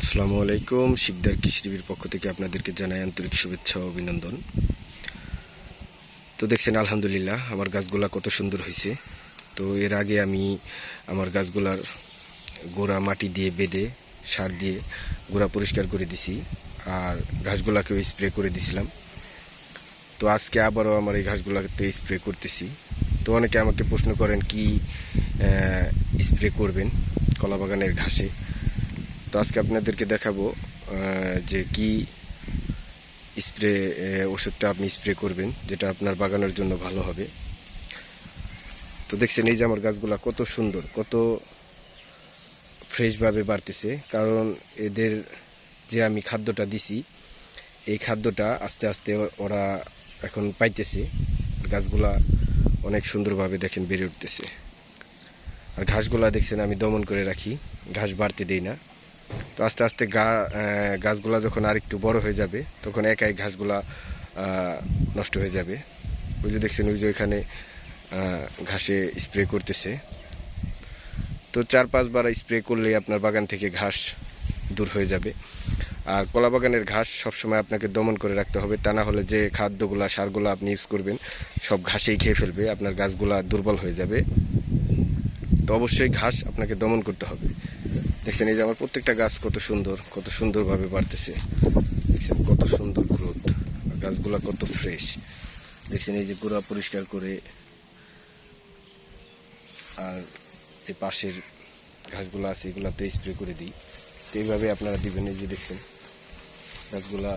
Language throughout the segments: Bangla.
আসসালামু আলাইকুম। শিকদার কৃষিবির পক্ষ থেকে আপনাদেরকে জানাই আন্তরিক শুভেচ্ছা ও অভিনন্দন। তো দেখছেন, আলহামদুলিল্লাহ, আমার গাছগুলা কত সুন্দর হয়েছে তো এর আগে আমি আমার গাছগুলার গোড়া মাটি দিয়ে বেঁধে, সার দিয়ে গোড়া পরিষ্কার করে দিছি আর ঘাসগুলাকেও স্প্রে করে দিছিলাম। তো আজকে আবারও আমার এই ঘাসগুলাতে স্প্রে করতেছি। তো অনেকে আমাকে প্রশ্ন করেন, কি স্প্রে করবেন কলা বাগানের ঘাসে? তো আজকে আপনাদেরকে দেখাবো যে কি স্প্রে ওষুধটা আপনি স্প্রে করবেন, যেটা আপনার বাগানের জন্য ভালো হবে। তো দেখছেন, এই যে আমার গাছগুলা কত সুন্দর, কত ফ্রেশভাবে বাড়তেছে। কারণ এদের যে আমি খাদ্যটা দিছি, এই খাদ্যটা আস্তে আস্তে ওরা এখন পাইতেছে। গাছগুলা অনেক সুন্দরভাবে দেখেন বেড়ে উঠতেছে। আর ঘাসগুলা দেখছেন, আমি দমন করে রাখি। ঘাস বাড়তে দেই না। তো আস্তে আস্তে গা গাছগুলা যখন আর একটু বড় হয়ে যাবে, তখন একাই ঘাসগুলা নষ্ট হয়ে যাবে। ওই যে দেখছেন, ওই যে ওইখানে ঘাসে স্প্রে করতেছে। তো চার পাঁচবার স্প্রে করলেই আপনার বাগান থেকে ঘাস দূর হয়ে যাবে। আর কলা বাগানের ঘাস সবসময় আপনাকে দমন করে রাখতে হবে। তা না হলে যে খাদ্যগুলা, সারগুলো আপনি ইউজ করবেন, সব ঘাসেই খেয়ে ফেলবে, আপনার গাছগুলা দুর্বল হয়ে যাবে। তো অবশ্যই ঘাস আপনাকে দমন করতে হবে। দেখছেন, এই যে আমার প্রত্যেকটা গাছ কত সুন্দর, কত সুন্দরভাবে বাড়তেছে। দেখছেন, কত সুন্দর গ্রোথ গাছগুলা কত ফ্রেশ দেখছেন, এই যে গোড়া পরিষ্কার করে আর যে পাশের ঘাসগুলো আছে, এগুলাতে স্প্রে করে দিই। তো এইভাবে আপনারা দিবেন, এই যে দেখছেন, গাছগুলা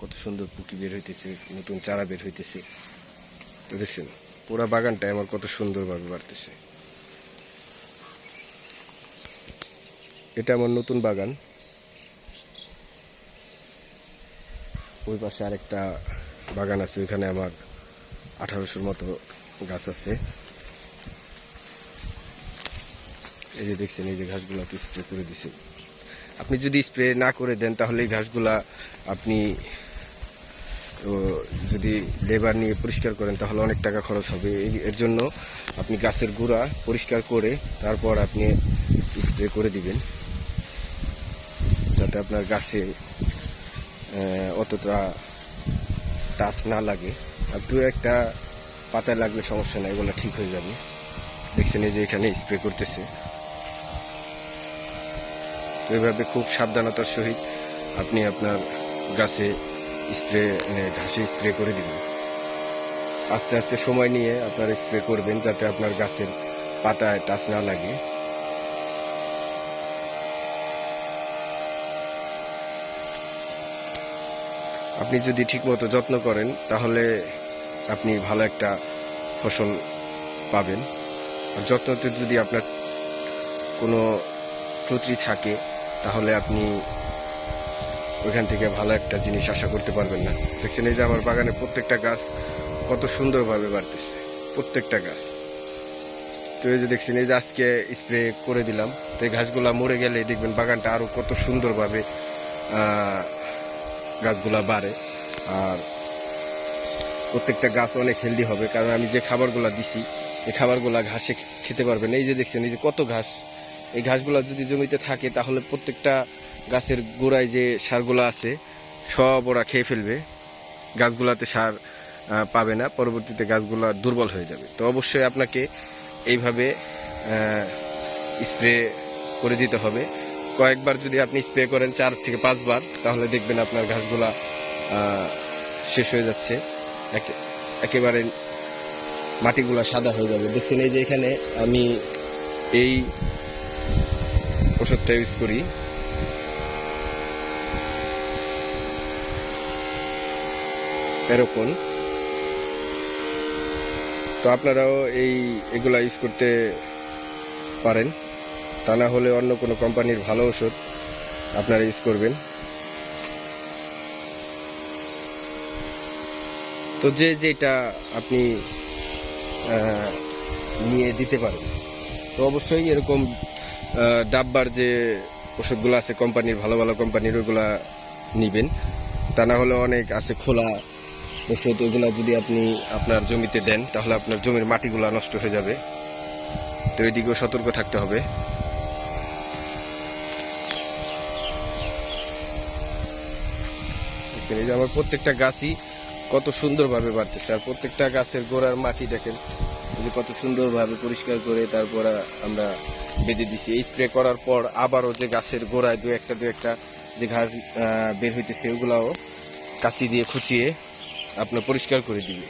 কত সুন্দর পুকি বের হইতেছে, নতুন চারা বের হইতেছে। তো দেখছেন, পুরা বাগানটাই আমার কত সুন্দরভাবে বাড়তেছে। এটা আমার নতুন বাগান। ওই পাশে আরেকটা বাগান আছে, ওইখানে আমার আঠারোশোর মতো গাছ আছে। এই যে দেখছেন, এই যে ঘাসগুলো স্প্রে করে দিছে আপনি যদি স্প্রে না করে দেন, তাহলে এই ঘাসগুলা আপনি যদি লেবার নিয়ে পরিষ্কার করেন, তাহলে অনেক টাকা খরচ হবে। এর জন্য আপনি গাছের গুঁড়া পরিষ্কার করে, তারপর আপনি স্প্রে করে দিবেন। যাতে আপনার গাছে অতটা টাচ না লাগে। আর দু একটা পাতায় লাগলে সমস্যা নাই, এগুলো ঠিক হয়ে যাবে। দেখছেন এই যে এখানে স্প্রে করতেছে। তো এইভাবে খুব সাবধানতার সহিত আপনি আপনার গাছে স্প্রে ঘাসে স্প্রে করে দিবেন। আস্তে আস্তে সময় নিয়ে আপনার স্প্রে করবেন, যাতে আপনার গাছের পাতায় টাচ না লাগে। আপনি যদি ঠিকমতো যত্ন করেন, তাহলে আপনি ভালো একটা ফসল পাবেন। আর যত্নতে যদি আপনার কোনো ত্রুটি থাকে, তাহলে আপনি ওইখান থেকে ভালো একটা জিনিস আশা করতে পারবেন না। দেখছেন এই যে আমার বাগানে প্রত্যেকটা গাছ কত সুন্দরভাবে বাড়তেছে, প্রত্যেকটা গাছ। তো এই যে দেখছেন, এই যে আজকে স্প্রে করে দিলাম। তো এই ঘাসগুলা মরে গেলে দেখবেন বাগানটা আরও কত সুন্দরভাবে গাছগুলা বাড়ে। আর প্রত্যেকটা গাছ অনেক হেলদি হবে, কারণ আমি যে খাবারগুলো দিছি, এই খাবারগুলা ঘাসে খেতে পারবেন। এই যে দেখছেন, এই যে কত ঘাস, এই ঘাসগুলো যদি জমিতে থাকে, তাহলে প্রত্যেকটা গাছের গোড়ায় যে সারগুলো আছে, সব ওরা খেয়ে ফেলবে। গাছগুলাতে সার পাবে না, পরবর্তীতে গাছগুলো দুর্বল হয়ে যাবে। তো অবশ্যই আপনাকে এইভাবে স্প্রে করে দিতে হবে। কয়েকবার যদি আপনি স্প্রে করেন চার থেকে পাঁচবার, তাহলে দেখবেন আপনার ঘাসগুলা শেষ হয়ে যাচ্ছে। একে- একেবারে মাটিগুলা সাদা হয়ে যাবে। দেখছেন এই যে এখানে আমি এই ওষুধটা ইউজ করি। এরকম তো আপনারাও এই, এগুলা ইউজ করতে পারেন। তা না হলে অন্য কোনো কোম্পানির ভালো ওষুধ আপনারা ইউজ করবেন। তো যে যেটা আপনি নিয়ে দিতে পারেন। তো অবশ্যই এরকম ডাব্বার যে ওষুধগুলো আছে কোম্পানির, ভালো ভালো কোম্পানির, ওইগুলা নিবেন। তা না হলে অনেক আছে খোলা ওষুধ, ওইগুলা যদি আপনি আপনার জমিতে দেন, তাহলে আপনার জমির মাটিগুলা নষ্ট হয়ে যাবে। তো এদিকেও সতর্ক থাকতে হবে। দেখছেন এই যে আমার প্রত্যেকটা গাছই কত সুন্দরভাবে বাড়তেছে। আর প্রত্যেকটা গাছের গোড়ার মাটি দেখেন যে কত সুন্দরভাবে পরিষ্কার করে তারপর আমরা বেঁধে দিছি। এই স্প্রে করার পর আবারও যে গাছের গোড়ায় দু একটা দু একটা যে ঘাস বের হইতেছে, ওগুলাও কাঁচি দিয়ে খুঁচিয়ে আপনার পরিষ্কার করে দিবে।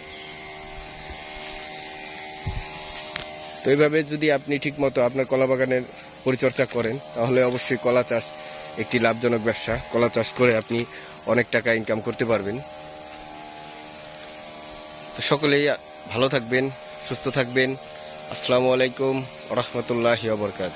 তো এইভাবে যদি আপনি ঠিকমতো আপনার কলা বাগানের পরিচর্যা করেন, তাহলে অবশ্যই কলা চাষ একটি লাভজনক ব্যবসা। কলা চাষ করে আপনি অনেক টাকা ইনকাম করতে পারবেন। তো সকলেই ভালো থাকবেন, সুস্থ থাকবেন। আসসালামু আলাইকুম রহমতুল্লাহ বরকাত